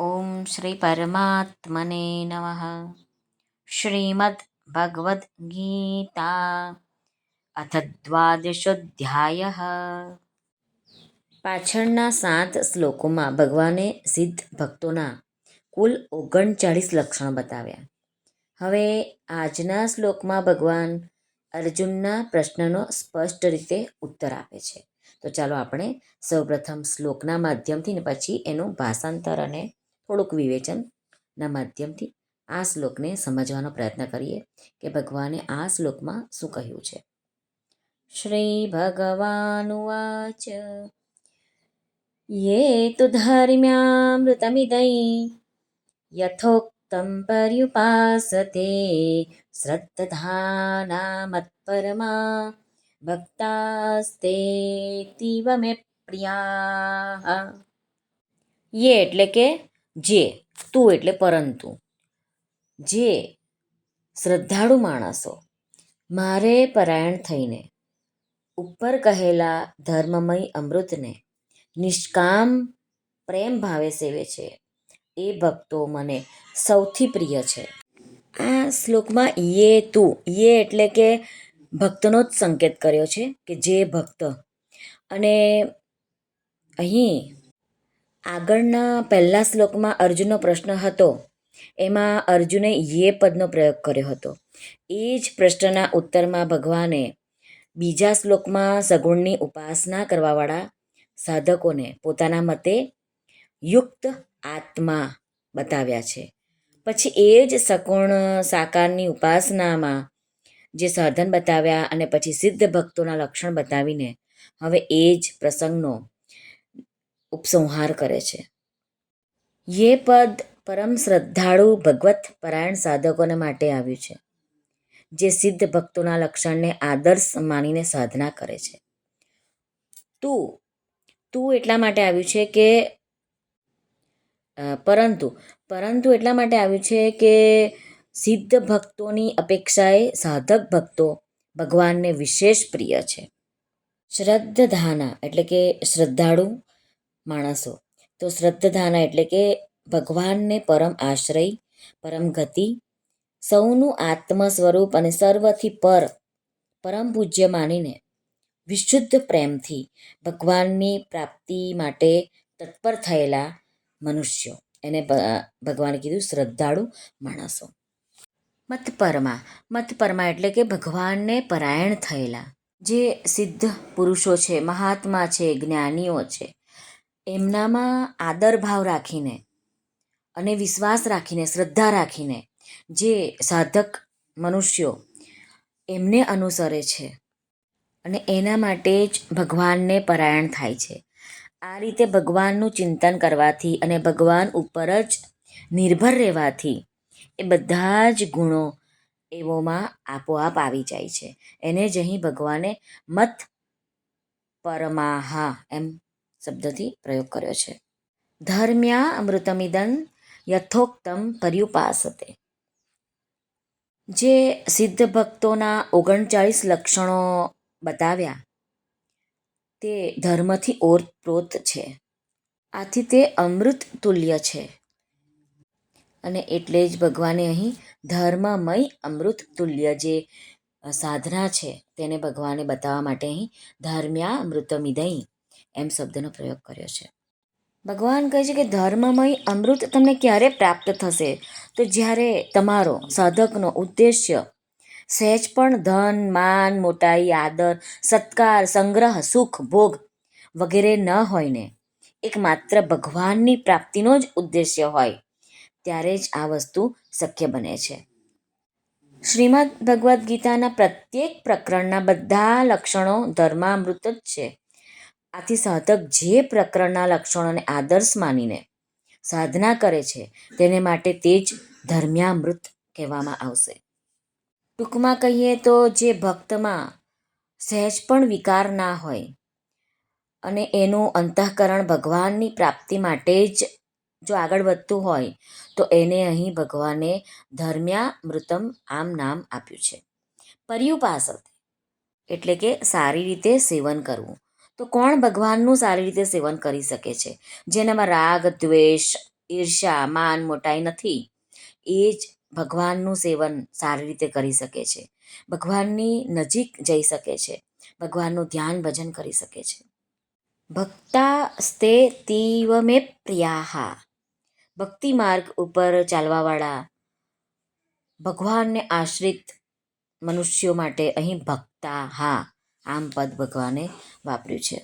ઓમ શ્રી પરમાત્મને નમઃ શ્રીમદ્ ભગવદ્ ગીતા અથ દ્વાદશોધ્યાય પાછળના સાત શ્લોકોમાં ભગવાને સિદ્ધ ભક્તોના કુલ ઓગણચાળીસ લક્ષણો બતાવ્યા હવે આજના શ્લોકમાં ભગવાન અર્જુનના પ્રશ્નનો સ્પષ્ટ રીતે ઉત્તર આપે છે તો ચાલો આપણે સૌપ્રથમ શ્લોકના માધ્યમથી ને પછી એનું ભાષાંતર અને થોડુંક વિવેચનના માધ્યમથી આ શ્લોકને સમજવાનો પ્રયત્ન કરીએ કે ભગવાને આ શ્લોકમાં શું કહ્યું છે. શ્રી ભગવાનુવાચ, યે તુ ધર્મ્યામૃતમિદૈ યથોક્તમ પર્યુપાસતે શ્રદ્ધાનામત્પરમા ભક્તાસ્તે ભક્તાસ્તેતીવ મે પ્રિયા. યે એટલે કે જે, તું એટલે પરંતુ. જે, શ્રદ્ધાળુ માણસો. મારે પરાયણ થઈને. ઉપર કહેલા ધર્મમય અમૃતને નિષ્કામ પ્રેમ ભાવે સેવે છે. એ ભક્તો મને સૌથી પ્રિય છે. આ શ્લોકમાં યે તું, યે એટલે કે ભક્તનો જ સંકેત કર્યો છે કે જે ભક્ત. અને અહીં આગળના પહેલા શ્લોકમાં અર્જુનનો પ્રશ્ન હતો. એમાં અર્જુને યે પદનો પ્રયોગ કર્યો હતો. એ જ પ્રશ્નના ઉત્તરમાં ભગવાને બીજા શ્લોકમાં સગુણની ઉપાસના કરવાવાળા સાધકોને પોતાના મતે યુક્ત આત્મા બતાવ્યા છે. પછી એ જ સગુણ સાકારની ઉપાસનામાં જે સાધન બતાવ્યા અને પછી સિદ્ધ ભક્તોના લક્ષણ બતાવીને હવે એ જ પ્રસંગનો ઉપસંહાર કરે છે. યે પદ પરમ શ્રદ્ધાળુ ભગવત પરાયણ સાધકોને માટે આવ્યું છે, જે સિદ્ધ ભક્તોના લક્ષણને આદર્શ માનીને સાધના કરે છે. તું તું એટલા માટે આવ્યું છે કે પરંતુ પરંતુ એટલા માટે આવ્યું છે કે સિદ્ધ ભક્તોની અપેક્ષાએ સાધક ભક્તો ભગવાનને વિશેષ પ્રિય છે. શ્રદ્ધાના એટલે કે શ્રદ્ધાળુ માણસો. તો શ્રદ્ધાના એટલે કે ભગવાનને પરમ આશ્રય, પરમ ગતિ, સૌનું આત્મ સ્વરૂપ અને સર્વથી પર, પરમ પૂજ્ય માનીને વિશુદ્ધ પ્રેમથી ભગવાનની પ્રાપ્તિ માટે તત્પર થયેલા મનુષ્યો. એને ભગવાને કીધું શ્રદ્ધાળુ માણસો. મતપરમા મતપરમા એટલે કે ભગવાનને પરાયણ થયેલા. જે સિદ્ધ પુરુષો છે, મહાત્મા છે, જ્ઞાનીઓ છે. એમનામાં આદર ભાવ રાખીને અને વિશ્વાસ રાખીને, શ્રદ્ધા રાખીને જે સાધક મનુષ્યો એમને અનુસરે છે અને એના માટે જ ભગવાનને પરાયણ થાય છે. આ રીતે ભગવાનનું ચિંતન કરવાથી અને ભગવાન ઉપર જ નિર્ભર રહેવાથી એ બધા જ ગુણો એવોમાં આપોઆપ આવી જાય છે. એને જ અહીં ભગવાને મત પરમાહા એમ શબ્દથી પ્રયોગ કર્યો છે. ધર્મ્યા અમૃતમિદન યથોક્તમ પર્યુપાસતે. જે સિદ્ધ ભક્તોના ઓગણચાળીસ લક્ષણો બતાવ્યા, તે ધર્મથી ઓરપ્રોત છે. આથી તે અમૃત તુલ્ય છે. અને એટલે જ ભગવાને અહીં ધર્મમય અમૃત તુલ્ય જે સાધના છે, તેને ભગવાને બતાવવા માટે અહીં ધર્મ્યા અમૃતમિદય એમ શબ્દનો પ્રયોગ કર્યો છે. ભગવાન કહે છે કે ધર્મમય અમૃત તમને ક્યારે પ્રાપ્ત થશે? તો જ્યારે તમારો સાધકનો ઉદ્દેશ્ય સહેજ પણ ધન, માન, મોટાઈ, આદર, સત્કાર, સંગ્રહ, સુખ, ભોગ વગેરે ન હોય ને એક માત્ર ભગવાનની પ્રાપ્તિનો જ ઉદ્દેશ્ય હોય, ત્યારે જ આ વસ્તુ શક્ય બને છે. શ્રીમદ ભગવદ્ ગીતાના પ્રત્યેક પ્રકરણના બધા લક્ષણો ધર્મામૃત જ છે. આથી સાધક જે પ્રકરણના લક્ષણોને આદર્શ માનીને સાધના કરે છે, તેને માટે તે જ ધર્મ્યામૃત કહેવામાં આવશે. ટૂંકમાં કહીએ તો જે ભક્તમાં સહેજ પણ વિકાર ના હોય અને એનું અંતઃકરણ ભગવાનની પ્રાપ્તિ માટે જ જો આગળ વધતું હોય, તો એને અહીં ભગવાને ધર્મ્યામૃતમ આમ નામ આપ્યું છે. પર્યુપાસત એટલે કે સારી રીતે સેવન કરવું. તો કોણ ભગવાનનું સારી રીતે સેવન કરી શકે છે? જેનામાં રાગ, દ્વેષ ઈર્ષા માન, મોટાઈ નથી. એ જ ભગવાનનું સેવન સારી રીતે કરી શકે છે. ભગવાનની નજીક જઈ શકે છે. ભગવાનનું ધ્યાન ભજન કરી શકે છે. ભક્તા સ્તે તીવ મે પ્રિયાહા. ભક્તિ માર્ગ ઉપર ચાલવાવાળા ભગવાનને આશ્રિત મનુષ્યો માટે અહીં ભક્તા, હા આમ પદ ભગવાને વાપર્યું છે.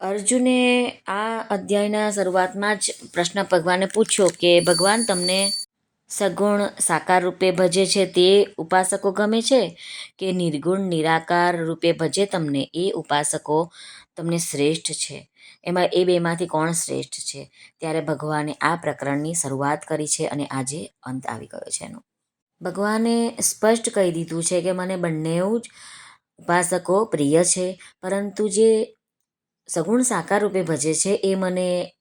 અર્જુને આ અધ્યાયના શરૂઆતમાં જ પ્રશ્ન ભગવાને પૂછ્યો કે, ભગવાન, તમને સગુણ સાકાર રૂપે ભજે છે તે ઉપાસકો ગમે છે? કે નિર્ગુણ, નિરાકાર રૂપે ભજે તમને એ ઉપાસકો તમને શ્રેષ્ઠ છે? એમાં એ બેમાંથી કોણ શ્રેષ્ઠ છે? ત્યારે ભગવાને આ પ્રકરણની શરૂઆત કરી છે અને આજે અંત આવી ગયો છે એનો. ભગવાને સ્પષ્ટ કહી દીધું છે કે, મને બંને જ ઉપાસકો પ્રિય છે, પરંતુ જે સગુણ સાકાર રૂપે ભજે છે, એ મને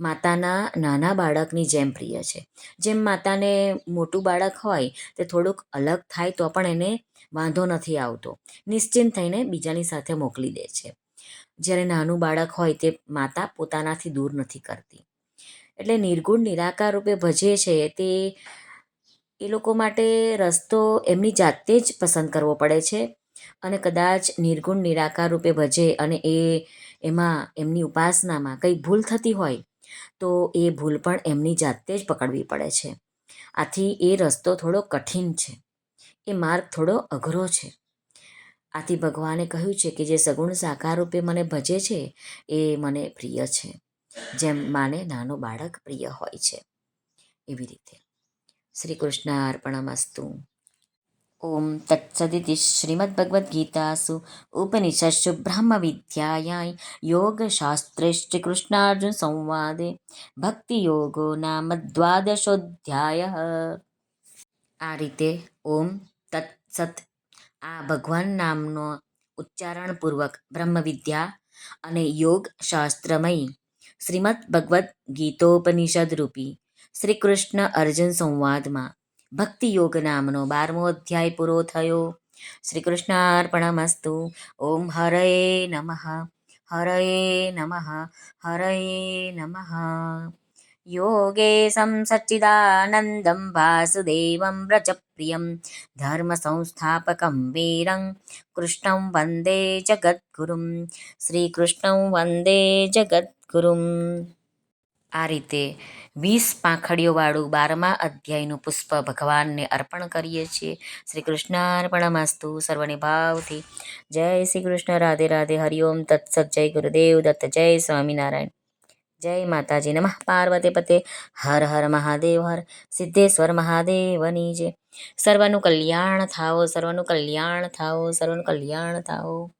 માતાના નાના બાળકની જેમ પ્રિય છે. જેમ માતાને મોટું બાળક હોય, તે થોડુંક અલગ થાય તો પણ એને વાંધો નથી આવતો. નિશ્ચિંત થઈને બીજાની સાથે મોકલી દે છે. જ્યારે નાનું બાળક હોય, તે માતા પોતાનાથી દૂર નથી કરતી. એટલે નિર્ગુણ, નિરાકાર રૂપે ભજે છે, તે એ લોકો માટે રસ્તો એમની જાતે જ પસંદ કરવો પડે છે. અને કદાચ નિર્ગુણ નિરાકાર રૂપે ભજે અને એ એમાં એમની ઉપાસનામાં કંઈ ભૂલ થતી હોય, તો એ ભૂલ પણ એમની જાતે જ પકડવી પડે છે. આથી એ રસ્તો થોડો કઠિન છે. એ માર્ગ થોડો અઘરો છે. આથી ભગવાને કહ્યું છે કે જે સગુણ સાકાર રૂપે મને ભજે છે, એ મને પ્રિય છે, જેમ માને નાનો બાળક પ્રિય હોય છે. એવી રીતે. શ્રી કૃષ્ણ અર્પણમસ્તુ ઓમ તત્સદિતિ શ્રીમદ્ભગવદ્ગીતાસુ ઉપનિષત્સુ બ્રહ્મવિદ્યાયાં યોગશાસ્ત્રે શ્રીકૃષ્ણાર્જુન સંવાદે ભક્તિયોગો નામ દ્વાદશોધ્યાય આ રીતે ઓમ તત્સત આ ભગવાન નામનો ઉચ્ચારણપૂર્વક બ્રહ્મવિદ્યા અને યોગ શાસ્ત્રમય શ્રીમદ ભગવદ્ ગીતોપનિષદ રૂપી શ્રી કૃષ્ણ અર્જુન સંવાદમાં ભક્તિ યોગ નામનો બારમો અધ્યાય પૂરો થયો શ્રી કૃષ્ણાર્પણમસ્તુ ઓમ હરયે નમઃ હરયે નમઃ હરયે નમઃ યોગે સચ્ચિદાનંદમ વાસુદેવમ વ્રજપ્રિયમ ધર્મ સંસ્થાપકમ વીરં કૃષ્ણં વંદે જગદ્ગુરુમ શ્રી કૃષ્ણં વંદે જગદ્ગુરુમ આ રીતે વીસ પાંખડીઓવાળું બારમા અધ્યાયનું પુષ્પ ભગવાનને અર્પણ કરીએ છીએ. શ્રી કૃષ્ણાર્પણમસ્તુ સર્વને ભાવથી. જય શ્રી કૃષ્ણ, રાધે રાધે હરિઓમ તત્સત, જય ગુરુદેવ દત્ત, જય સ્વામિનારાયણ. જય માતાજી નમઃ. પાર્વતી પતે, હર હર મહાદેવ, હર સિદ્ધેશ્વર મહાદેવની જય. સર્વનું કલ્યાણ થાઓ, સર્વનું કલ્યાણ થાઓ, સર્વનું કલ્યાણ થાઓ.